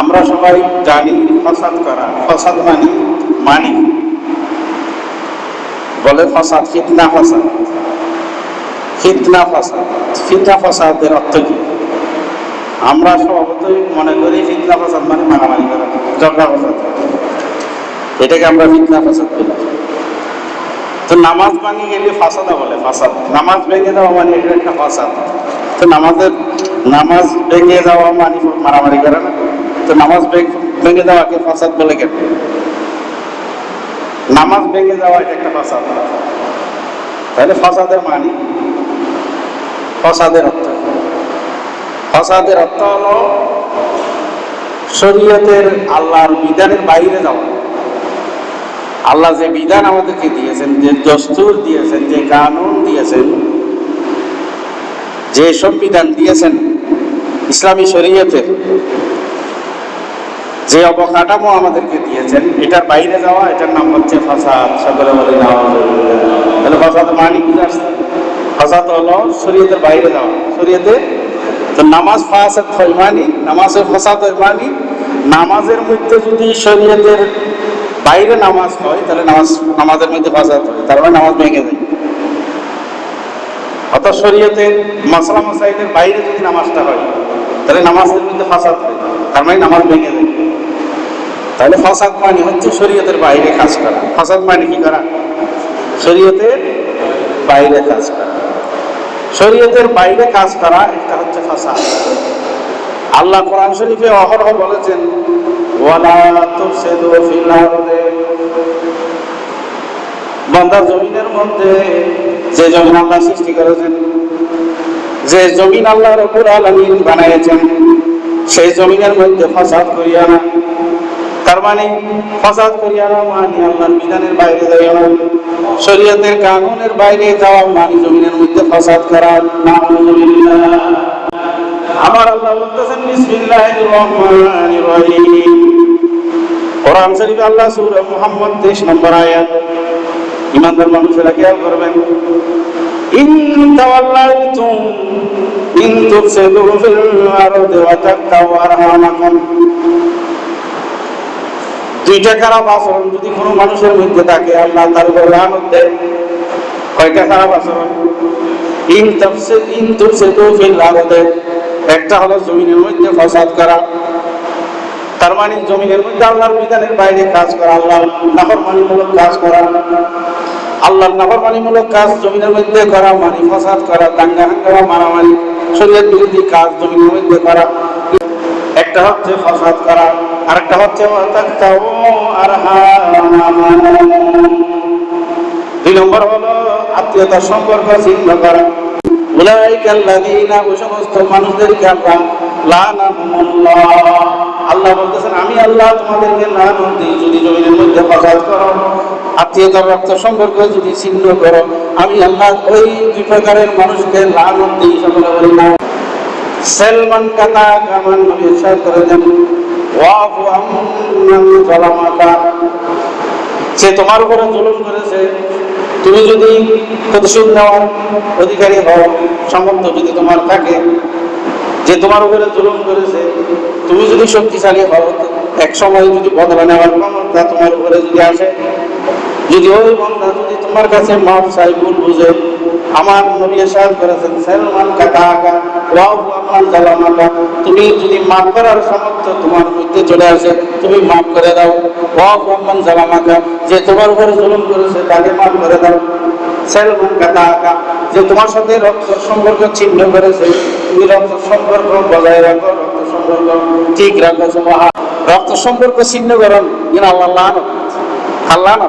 আমরা সবাই জানি ফসাদ করা? ফসাদ মানি মানি। বলে ফসাদ, ফিতনা ফসাদ। ফিতনা ফসাদ। ফিতনা ফসাদের অর্থ কি? আমরা স্বভাবতই মনে করি ফিতনা ফসাদ মানে মারামারি করা, ঝগড়া ফসাদ। এটাকে আমরা ফিতনা ফসাদ বলি। তো নামাজ ভাঙি গেলে ফাসাদা বলে, ফাসাদ। নামাজ ভেঙে দেওয়া মানে এটা একটা ফাসাদ। তো নামাজের, নামাজ ভেঙে যাওয়া মানে মারামারি করে না? তো নামাজ ভেঙে দেওয়াকে ফাসাদ বলে কেন নামাজ ভেঙে যাওয়া এটা একটা ফাসাদ। তাহলে ফাসাদের মানে? ফসাদের অর্থ। ফসাদের অর্থ হলো শরীয়তের আল্লাহর বিধানের বাইরে যাওয়া। আল্লাহ যে বিধান আমাদেরকে দিয়েছেন, যে দস্তুর দিয়েছেন, যে কানুন দিয়েছেন, যে সংবিধান দিয়েছেন, ইসলামী শরীয়তের যে অবকাঠামো আমাদেরকে দিয়েছেন, এটার বাইরে যাওয়া, এটার নাম হচ্ছে ফাসাদ সকলে বলে তাহলে ফাসাদ মানি কি আসছে? ফাসাদ হলো শরীয়তের বাইরে যাওয়া, শরীয়তে তো নামাজ ফাসাদ মানি, নামাজের ফাসাদ মানি, নামাজের মধ্যে যদি শরীয়তের বাইরে নামাজ হয়, তাহলে নামাজ, নামাজের মধ্যে ফাসাদ হয়, তার মানে নামাজ ভেঙে যায়। অর্থাৎ শরীয়তে মশলা মশাইদের বাইরে যদি নামাজটা হয়, তাহলে নামাজের মধ্যে ফাসাদ হয়, তার মানে নামাজ ভেঙে যায়। তাহলে ফাসাদ মানে হচ্ছে শরীয়তের বাইরে কাজ করা। ফাসাদ মানে কি করা? শরীয়তের বাইরে কাজ করা। শরীয়তের বাইরে কাজ করা এটা হচ্ছে ফাসাদ। আল্লাহ কোরআন শরীফে অহরহ বলেছেন বান্দার জমিনের মধ্যে যে জমিন আল্লাহ সৃষ্টি করেছেন, যে জমিন আল্লাহ রব্বুল আলামিন বানাইছেন সেই জমিনের মধ্যে ফাসাদ করিয়া না। তার মানে ফাসাদ করিয়া না মানে আল্লাহর বিধানের বাইরে যাইয়া না। শরীয়তের কানুনের বাইরে যাওয়া মানে জমিনের মধ্যে ফাসাদ করা আমার আল্লাহ বলতেছেন, বিসমিল্লাহির রহমানির রহিম। কোরআন শরীফে আল্লাহ সূরা মুহাম্মদ 23 নম্বর আয়াত। ইমানদার মানুষেরা খেয়াল করবেন। ইন তাওয়াল্লাইতুম ইন তুফসিদু ফিল আরদি ওয়া তাকতাউ আরহামাকুম। দুইটা খারাপ আচরণ যদি কোনো মানুষের মধ্যে থাকে, আল্লাহ তার উপর লানত দেয়। কয়টা খারাপ আচরণ? ইন তাফসিদ ইন তুফসিদু ফিল আরদি। একটা হলো জমিনের মধ্যে ফসাদ করা। তার মানে জমিনের মধ্যে আল্লাহর বিধানের বাইরে কাজ করা আল্লাহ নাফরমানিমূলক কাজ করা। আল্লাহর নাফরমানিমূলক কাজ জমিনের মধ্যে করা মানে ফসাদ করা, দাঙ্গা হাঙ্গামা, মারামারি, শরীরের বিরোধী কাজ জমিনের মধ্যে করা। একটা হচ্ছে ফসাদ করা, আরেকটা হচ্ছে দুই নম্বর হলো আত্মীয়তার সম্পর্ক ছিন্ন করা। আল্লাহ বলতেছেন, আমি আল্লাহ দিই, যদি মধ্যে করো, আত্মীয়তার সম্পর্ক যদি করো, আমি আল্লাহ ওই দুই প্রকারের মানুষকে লানত দিই, সকলে বলি না। সেলমান কাতা কামান নবী করে দেন। ওয়াফু আম্মান যালামাকা সে তোমার উপরে জুলুম করেছে। তুমি যদি প্রতিশোধ নেওয়ার অধিকারী হও, সামর্থ্য যদি তোমার থাকে, যে তোমার উপরে জুলুম করেছে, তুমি যদি শক্তিশালী হও, এক সময় যদি বদলা নেওয়ার ক্ষমতা তোমার উপরে যদি আসে, যদি ওই বন্ধা যদি তোমার কাছে মাফ চাই ভুল বুঝে আমার নবী সাহেব করেছেন সেলমান কাকা আকা ওয়াও আমার জালামাকা, তুমি যদি মাফ করার সামর্থ্য তোমার মধ্যে চলে আসে, তুমি মাফ করে দাও। ওয়াও আমার জালামাকা, যে তোমার উপরে জুলুম করেছে, তাকে মাফ করে দাও। সেলমান কাকা আকা যে তোমার সাথে রক্ত সম্পর্ক ছিন্ন করেছে, তুমি রক্ত সম্পর্ক বজায় রাখো, রক্ত সম্পর্ক ঠিক রাখো রক্ত সম্পর্ক ছিন্ন করুন ইন আল্লাহ আল্লাহ না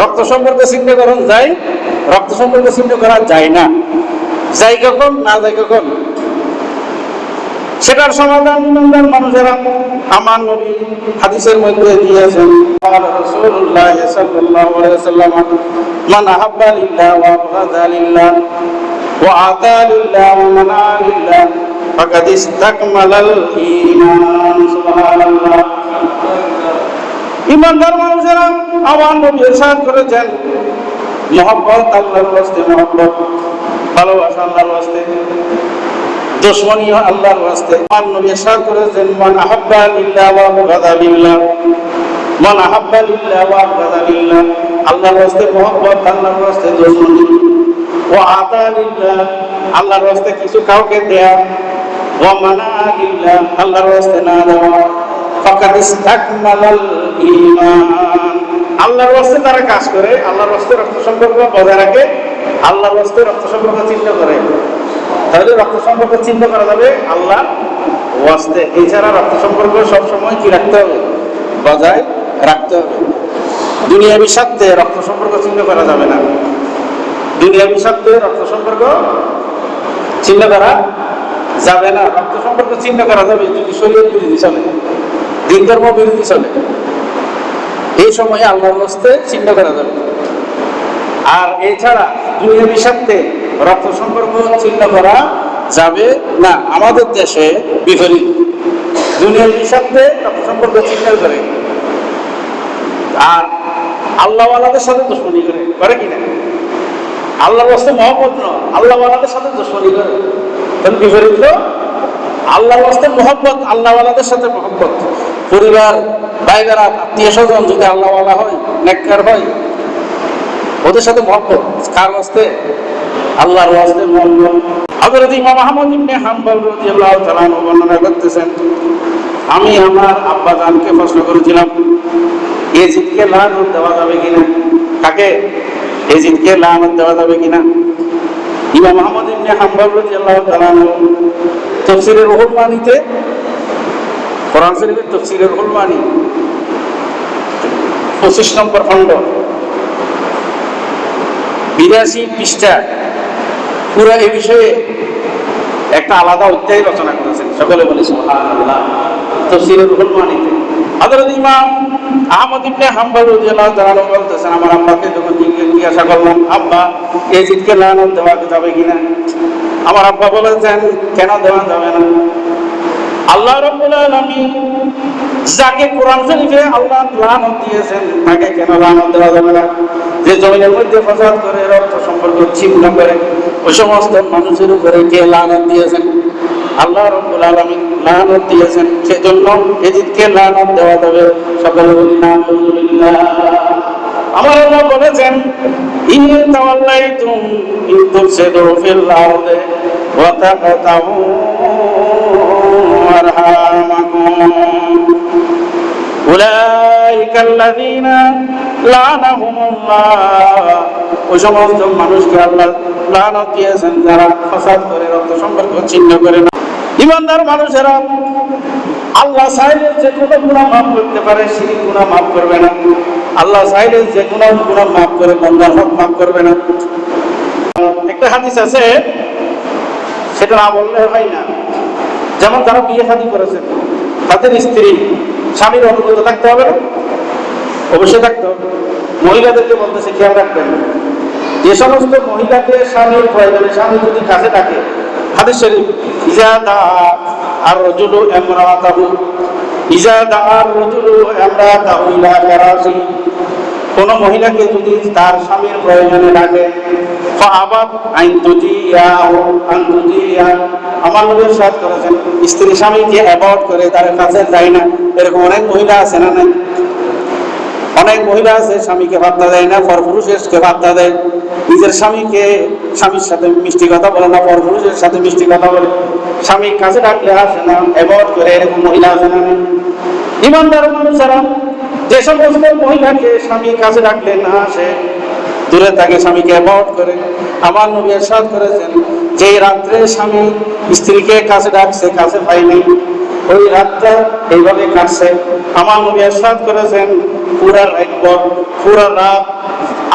রক্ত সম্পর্ক চিহ্ন করুন যাই রক্ত সম্পর্ক চিহ্ন করা যায় না। যাই কখন না যাই কখন সেটার সমাধান মানুষেরা আমার নবী হাদিসের মধ্যে দিয়েছেন। ওয়াসাল্লাম, মান আহাব্বা লিল্লাহ ওয়া আবগাদা লিল্লাহ ওয়া আতা লিল্লাহ ওয়া মানা লিল্লাহ ফাকাদ ইসতাকমালাল ঈমান সুবহানাল্লাহ। ইমানদার মানুষেরা আমার নবী ইরশাদ করেছেন। মহব্বত আল্লাহর ওয়াস্তে মহব্বত, ভালোবাসা আল্লাহর ওয়াস্তে দুশ্মনীয় আল্লাহর ওয়াস্তে আমার নবী ইরশাদ করেছেন, মান আহাব্বা লিল্লাহ ওয়া বুগাদা লিল্লাহ মান আহাব্বা লিল্লাহ ওয়া বুগাদা লিল্লাহ আল্লাহর ওয়াস্তে মহব্বত, আল্লাহর ওয়াস্তে দুশ্মনী। ও আতা লিল্লাহ, আল্লাহর ওয়াস্তে কিছু কাউকে দেয়া। ও মানা লিল্লাহ, আল্লাহর ওয়াস্তে না দেওয়া। আল্লাহর ওয়াস্তে তারা কাজ করে, আল্লাহর ওয়াস্তে রক্ত সম্পর্ক বজায় রাখে, আল্লাহর ওয়াস্তে রক্ত সম্পর্ক চিন্তা করে। তাহলে রক্ত সম্পর্ক চিন্তা করা যাবে আল্লাহ ওয়াস্তে। এছাড়া রক্ত সম্পর্ক সবসময় কি রাখতে হবে? বজায় রাখতে হবে। দুনিয়াবি স্বার্থে রক্ত সম্পর্ক চিন্তা করা যাবে না। দুনিয়াবি স্বার্থে রক্ত সম্পর্ক চিন্তা করা যাবে না। রক্ত সম্পর্ক চিন্তা করা যাবে যদি শরীর বিরোধী চলে। দিন ধর্ম বিরোধী চলে। এই সময়ে আল্লাহর হস্তে চিন্তা করা যাবে। আর এছাড়া দুনিয়াবি স্বার্থে রক্ত সম্পর্ক চিন্তা করা যাবে না। আমাদের দেশে বিপরীত। দুনিয়াবি স্বার্থে রক্ত সম্পর্ক চিন্তা করে। আর আল্লাহওয়ালাদের সাথে দুশ্মনী করে। করে কিনা আল্লাহর বাস্তে মহব্বত নয়। আল্লাহওয়ালাদের সাথে দুশ্মনী করে। তাহলে বিপরীত আল্লাহর বাস্তে মহব্বত, আল্লাহওয়ালাদের সাথে মহব্বত। পরিবার ভাই বেড়া আত্মীয় স্বজন যদি আল্লাহওয়ালা হয়, নেককার হয়, ওদের সাথে মহব্বত। কার বাস্তে আল্লাহর ওয়াস্তে মহব্বত হযরত ইমাম আহমদ ইবনে হাম্বল রাদিয়াল্লাহু তাআলা বর্ণনা করতেছেন, আমি আমার আব্বা জানকে প্রশ্ন করেছিলাম এজিদকে লানত দেওয়া যাবে কিনা? কাকে? এজিদকে লানত দেওয়া যাবে কিনা? ইমাম আহমদ ইবনে হাম্বল রাদিয়াল্লাহু তাআলা তাফসীরের রুহুল মানিতে কোরআন শরীফের তাফসীরের রুহুল পঁচিশ নম্বর খণ্ড। বিরাশি পৃষ্ঠা, পুরো এই বিষয়ে একটা আলাদা অধ্যায় রচনা করেছেন। সকলে বলে সুবহানাল্লাহ। তাফসীরের রুহুল মানিতে হযরত ইমাম আহমদ ইবনে হাম্বল রাদিয়াল্লাহু তাআলা বলতেছেন, আমার আব্বাকে যখন জিজ্ঞাসা করলাম, আব্বা, এই জিদকে লানত দেওয়া যাবে কিনা? আমার আব্বা বলেছেন, কেন দেওয়া যাবে না? আল্লাহ যাকে কোরআন শরীফে আল্লাহ লানত দিয়েছেন, তাকে কেন লানত দেওয়া যাবে না? যে জমিনের মধ্যে ফসাদ করে, রক্ত সম্পর্ক ছিন্ন করে, ওই সমস্ত মানুষের উপরে কে লানত দিয়েছেন? আল্লাহ রব্বুল আলামিন লানত দিয়েছেন। সেজন্য এদিকে লানত দেওয়া যাবে। সকলে আমার আল্লাহ বলেছেন ইন তাওয়াল্লাইতুম ইন তুফসিদু ফিল আরদি ওয়া তাকতাউ আরহামাকুম উলাইকা আল্লাযীনা লানাহুমুল্লাহ ওই সমস্ত মানুষকে আল্লাহ লানত দিয়েছেন যারা ফাসাদ করে রক্ত সম্পর্ক ছিন্ন করে না। ইমানদার মানুষেরা আল্লাহ সাহেবের যে কোনো গুণা মাফ করতে পারে, সেই গুণা মাফ করবে না। আল্লাহ সাহেবের যে কোনো গুণা মাফ করে বন্দার হক মাফ করবে না। একটা হাদিস আছে সেটা না বললে হয় না। যেমন তারা বিয়ে শাদী করেছে, তাদের স্ত্রী, স্বামীর অনুগত থাকতে হবে অবশ্যই থাকতে হবে। মহিলাদেরকে বলতেছে, খেয়াল রাখবেন যে সমস্ত মহিলাকে স্বামীর প্রয়োজনে, স্বামী যদি কাছে থাকে, হাদিস শরীফ, ইজা দা আর রজুলু ইমরাতাহু ইজা দা আর রজুলু ইমরাতাহু ইলা কোন মহিলাকে যদি তার স্বামীর প্রয়োজনে ডাকে, ফাআবাদ আইন আমার নবীর সাথ করেছেন, স্ত্রী স্বামীকে অ্যাভয়েড করে তার কাছে যায় না। এরকম অনেক মহিলা আছে না নাই? অনেক মহিলা আছে, স্বামীকে ভাবনা দেয় না, পরপুরুষেরকে ভাবনা দেয়। নিজের স্বামীকে স্বামীর সাথে মিষ্টি কথা বলে না, পরপুরুষের সাথে মিষ্টি কথা বলে। স্বামী কাছে ডাকলে আসে না অ্যাভয়েড করে এরকম মহিলা আছে না ইমানদার মানুষেরা যে সমস্ত মহিলাকে স্বামী কাছে ডাকলে না আসে, দূরে তাকে স্বামীকে অ্যাভয়েড করে। আমার নবী এরশাদ করেছেন যে রাত্রে স্বামী স্ত্রীকে কাছে ডাকছে কাছে পাইনি ওই রাতটা এইভাবে কাটছে। আমার নবী এরশাদ করেছেন, পুরা রাত পর, পুরা রাত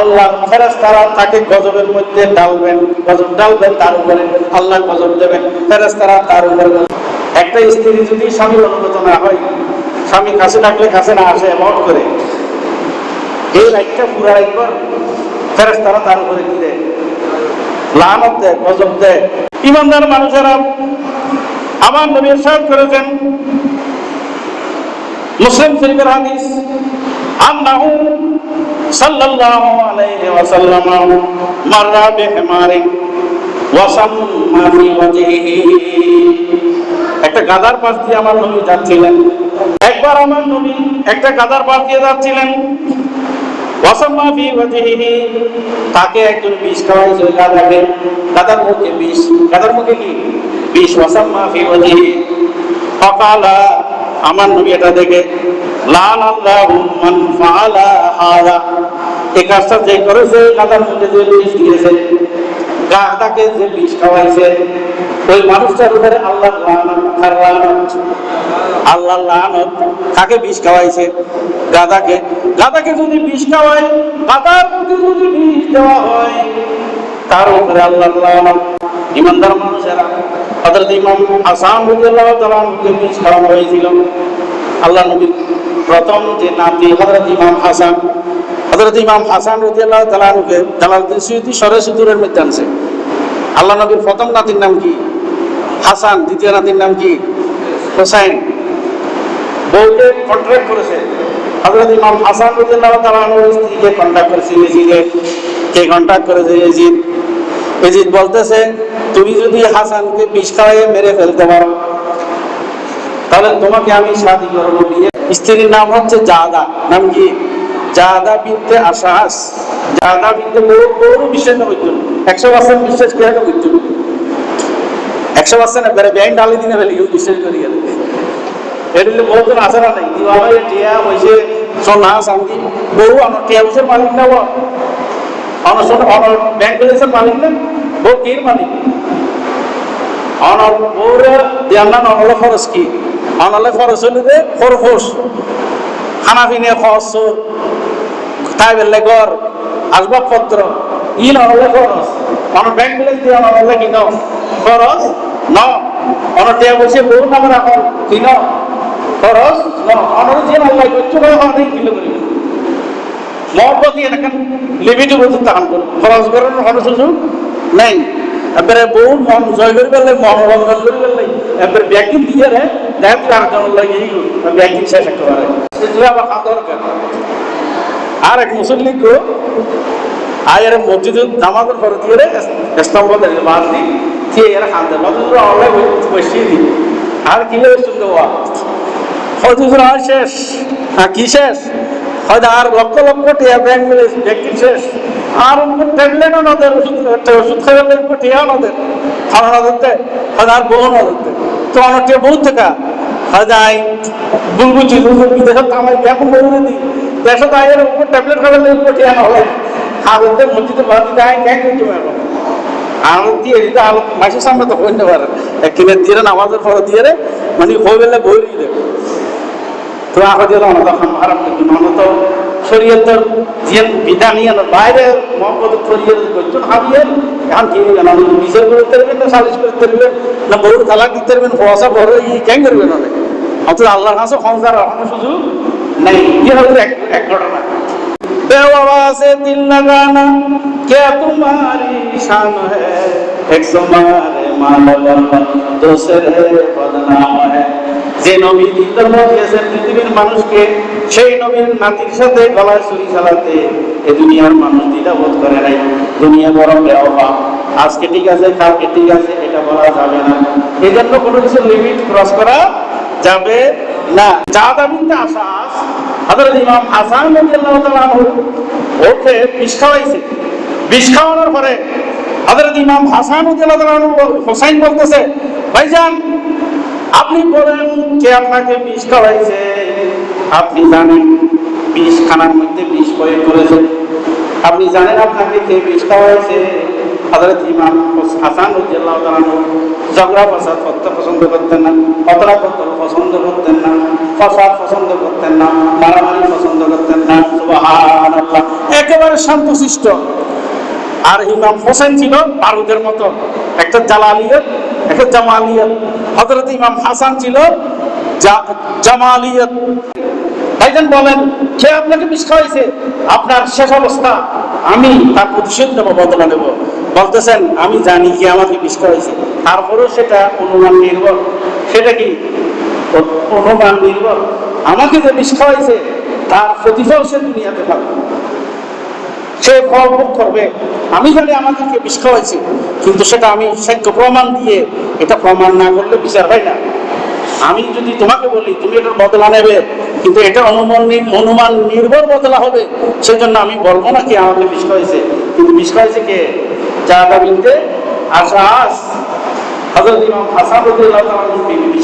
আল্লাহ ফেরেশতারা তাকে গজবের মধ্যে ডালবেন, গজব ডালবেন, তার উপরে আল্লাহ গজব দেবেন, ফেরেশতারা তার উপরে একটা স্ত্রী যদি স্বামীর অনুগত হয় স্বামী কাছে ডাকলে কাছে না আসে অ্যাভয়েড করে। এই লাইটটা পুরা একবার ফেরেস তারা তার উপরে দেয়? লানত দেয়, গজব দেয়। ইমানদার মানুষেরা আমার ইরশাদ করেছেন। মুসলিম শরীফের হাদিস, আন্নাহু সাল্লাল্লাহু আলাইহি ওয়াসাল্লাম মাররা বিহিমারিন ওয়াসাম্মা ফি ওয়াজহিহি। একটা গাদার পাশ দিয়ে আমার নবী যাচ্ছিলেন। একবার আমার নবী একটা গাদার পাশ দিয়ে যাচ্ছিলেন। তাকে একজন বিষ খাওয়াইছে ওই গাদাকে গাদার মুখে বিষ। গাদার মুখে কি? বিষ। ওয়াসাম্মা ফি ওয়াজহিহি, ফাকালা, আমার নবী এটা দেখে লাল আল্লাহু মান ফাআলা হাযা। এই কাজটা যে করেছে, গাদার মধ্যে যে বিষ দিয়েছে, গাদাকে যে বিষ খাওয়াইছে, ওই মানুষটার উপরে আল্লাহ লানত লানত আল্লাহ লানত কাকে বিষ খাওয়াইছে? গাদাকে। গাদাকে যদি বিষ খাওয়ায়, গাদার প্রতি যদি বিষ দেওয়া হয়, তার উপরে আল্লাহ লানত। ইমানদার মানুষেরা, হযরত ইমাম হাসান রাদিয়াল্লাহু তাআলা আনহুকে বিষ খাওয়ানো হয়েছিল। আল্লাহ নবীর প্রথম যে নাতি হযরত ইমাম হাসান, হযরত ইমাম হাসান রাদিয়াল্লাহু তাআলা আনহুকে জালালউদ্দিন সুয়ুতি সরে সুদূরের মধ্যে আনছে। আল্লাহ নবীর প্রথম নাতির নাম কি? হাসান, দ্বিতীয় নাতির নাম কি? হোসাইন। বউকে কন্ট্রাক্ট করেছে। ইমাম হাসান স্ত্রীকে কন্ট্রাক্ট করেছে কে কন্ট্রাক্ট করেছে? ইয়েজিদ ইয়েজিদ বলতেছে, তুমি যদি হাসানকে মেরে ফেলতে পারো, তাহলে তোমাকে আমি করব বিয়ে। স্ত্রীর নাম হচ্ছে জাদা। নাম কি? জাদা বিনতে আশাস। জাদা বিনতে বড় বড় বিশ্বাস হইতো একশো পার্সেন্ট বিশ্বাস করে একশো পার্সেন্ট বেড়ে ব্যাংক ডালি দিনে ফেলে বিশ্বাস করি গেলে। এটা হলে বহু জন আসে না নাই টিয়া হয়েছে সোনা চান্দি বহু আমার মালিক না অন সোনা অন ব্যাংক ব্যালেন্সের মালিক না বহু কির মালিক? অন বউরে দিয়ার না অনলে খরচ কি? অনলে খরচ হলে যে খরফোস খানা পিনে খরচ তাই বেলে ঘর আসবাবপত্র, ই নলে খরচ। অন ব্যাংক ব্যালেন্স দিয়ে অনলে কিন খরচ? ন। অন টিয়া বসে বউ নামে রাখন কিন খরচ ন। অনর যে আল্লাহ করছ অনেক কিলো করি মহব্বতী এলাকান লিমিট তাহান খরচ করার সুযোগ নেই। এবারে বউ মন জয় করে ফেললে মন রঞ্জন করে ফেললে এবারে ব্যাকিং দিয়ে রে দেখ আর জন লাগে ব্যাকিং শেষ একেবারে আর এক মুসল্লি কো আয়ের মসজিদ জামাতের পরে দিয়ে রে স্তম্ভ খান দেয় নতুন অনলাইন বসিয়ে দি আর কি লেগে শুনতে হওয়া হয়তো আর শেষ। হ্যাঁ কি শেষ? হয়তো আর লক্ষ লক্ষ টিয়া ব্যাংক মিলে ব্যক্তি শেষ। আর ট্যাবলেটও নদের ওষুধ লাগবে টিয়া নদের খাওয়া না ধরতে হয়তো আর বহু না ধরতে তো অনেক টিয়া বহুত থাকা। হয়তো আই বুলবুচি বিদেশত আমার ব্যাপক বলে দিই। দেশত আয়ের উপর ট্যাবলেট খাইলে লাগবে টিয়া না হলে। খাওয়াতে মসজিদে ভাত দিতে আই ক্যাং পারব আলো দিয়ে দিতে আলো মাসের সামনে তো হইতে পারে। একদিনে দিয়ে নামাজের পরে দিয়ে রে মানে গেলে বই দিয়ে দেবে তো আহদির অনন্ত হারাম কিন্তু অনন্ত শরীয়তের যে বিধান বাইরে মহব্বত শরীয়ত করছেন হাবিয়ে, এখন কি বিচার করতে পারবেন না, সালিশ করতে পারবেন না বউর তালাক দিতে পারবেন বড় ই কেন করবেন অনেক অথচ আল্লাহর কাছে সংসার রাখানোর সুযোগ নেই। হবে? এক এক ঘটনা। बेववा से दिल लगाना क्या तुम्हारी शान है एक तुम्हारे मालवल दूसरे बदनाम है যে নবী ধর্ম দিয়েছেন পৃথিবীর মানুষকে সেই নবীর নাতির সাথে গলায় ছুরি চালাতে এ দুনিয়ার মানুষ দ্বিধাবোধ করে নাই দুনিয়া বড় বেওয়া আজকে ঠিক আছে কালকে ঠিক আছে এটা বলা যাবে না এই জন্য কোনো কিছু লিমিট ক্রস করা যাবে না যা দাবিতে আসাস, হযরত ইমাম হাসান ওকে বিষ খাওয়াইছে। বিষ খাওয়ানোর পরে হযরত ইমাম হাসান রাদিয়াল্লাহু বলতেছে, ভাইজান, আপনি বলেন কে আপনাকে বিষ খাওয়াইছে? আপনি জানেন বিষ খানার মধ্যে বিষ প্রয়োগ করেছে। আপনি জানেন আপনাকে কে বিষ খাওয়াইছে? হযরত ইমাম হাসান তাআলা ঝগড়া ফাসাদ করতে পছন্দ করতেন না অতরা কতল পছন্দ করতেন না, ফাসাদ পছন্দ করতেন না, মারামারি পছন্দ করতেন না একেবারে শান্তশিষ্ট। আর ইমাম হোসেন ছিল বারুদের মতো, একটা জালালিয়ত, একটা জামালিয়ত। হজরত ইমাম হাসান ছিল জামালিয়ত। ভাইজান বলেন, কে আপনাকে বিষ খাওয়াইছে? আপনার শেষ অবস্থা, আমি তার প্রতিশোধ নেব, বদলা নেব। বলতেছেন আমি জানি কি আমাকে বিষ খাওয়াইছে তারপরেও সেটা অনুমান নির্ভর। সেটা কি? অনুমান নির্ভর। আমাকে যে বিষ খাওয়াইছে তার প্রতিফল সে দুনিয়াতে পাবে। সে ফল ভোগ করবে। আমি জানি আমাদেরকে বিষ খাওয়াইছে কিন্তু সেটা আমি সাক্ষ্য প্রমাণ দিয়ে এটা প্রমাণ না করলে বিচার হয় না। আমি যদি তোমাকে বলি, তুমি এটার বদলা নেবে, কিন্তু এটা অনুমান অনুমান নির্ভর বদলা হবে, সেজন্য আমি বলব না কি আমাকে বিষ খাওয়াইছে কিন্তু বিষ খাওয়াইছে কে? চাঁদা বিনতে আশাস হজরত ইমাম হাসান রাদিয়াল্লাহু তাআলা বিবি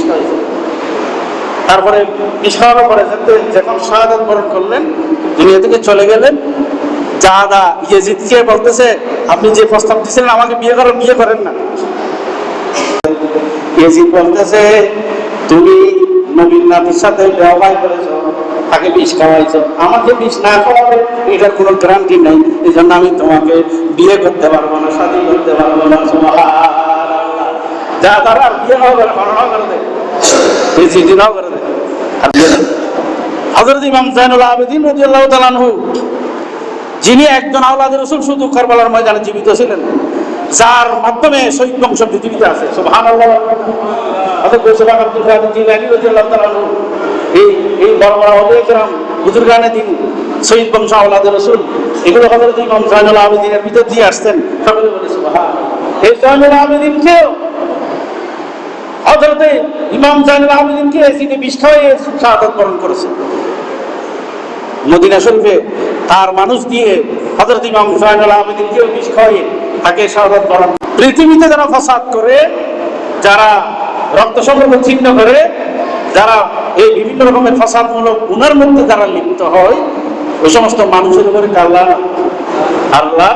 তারপরে খাওয়ানোর পরে যখন- শাহাদাত বরণ করলেন, দুনিয়া থেকে চলে গেলেন। জাদা ইয়েজিদকে বলতেছে, আপনি যে প্রস্তাব দিয়েছিলেন, আমাকে বিয়ে করেন বিয়ে করেন না। ইয়েজিদ বলতেছে, তুমি নবীন নাতির সাথে ব্যবহার করেছ। তাকে বিষ খাওয়াইছো। আমাকে বিষ না খাওয়াবে এটার কোনো গ্যারান্টি নেই। এই জন্য আমি তোমাকে বিয়ে করতে পারব না, শাদী করতে পারব না। যা তারা বিয়ে হবে না করে দেয় এই করে দেয়। হযরত ইমাম জাইনুল আবেদিন আনহু, যিনি একজন আওলাদের রসুল, শুধু কারবালার ময়দানে জীবিত ছিলেন, যার মাধ্যমে শহীদ বংশ পৃথিবীতে আছে। সুবহানাল্লাহ। অর্থাৎ গোসবাক আব্দুল কাদের জিলানী রাদিয়াল্লাহু তাআলা এই এই দিন, শহীদ ইমাম ভিতর দিয়ে ইমাম বরণ করেছে। মদিনা শরীফে তার মানুষ দিয়ে হজরত ইমাম হুসাইনুল আহমেদিনকেও বিষ খাওয়াইয়ে তাকে শাহাদাত বরণ পৃথিবীতে যারা ফসাদ করে, যারা রক্ত সম্পর্ক ছিন্ন করে, যারা এই বিভিন্ন রকমের ফসাদমূলক গুণের মধ্যে যারা লিপ্ত হয়, ওই সমস্ত মানুষের উপরে কাল্লা আল্লাহ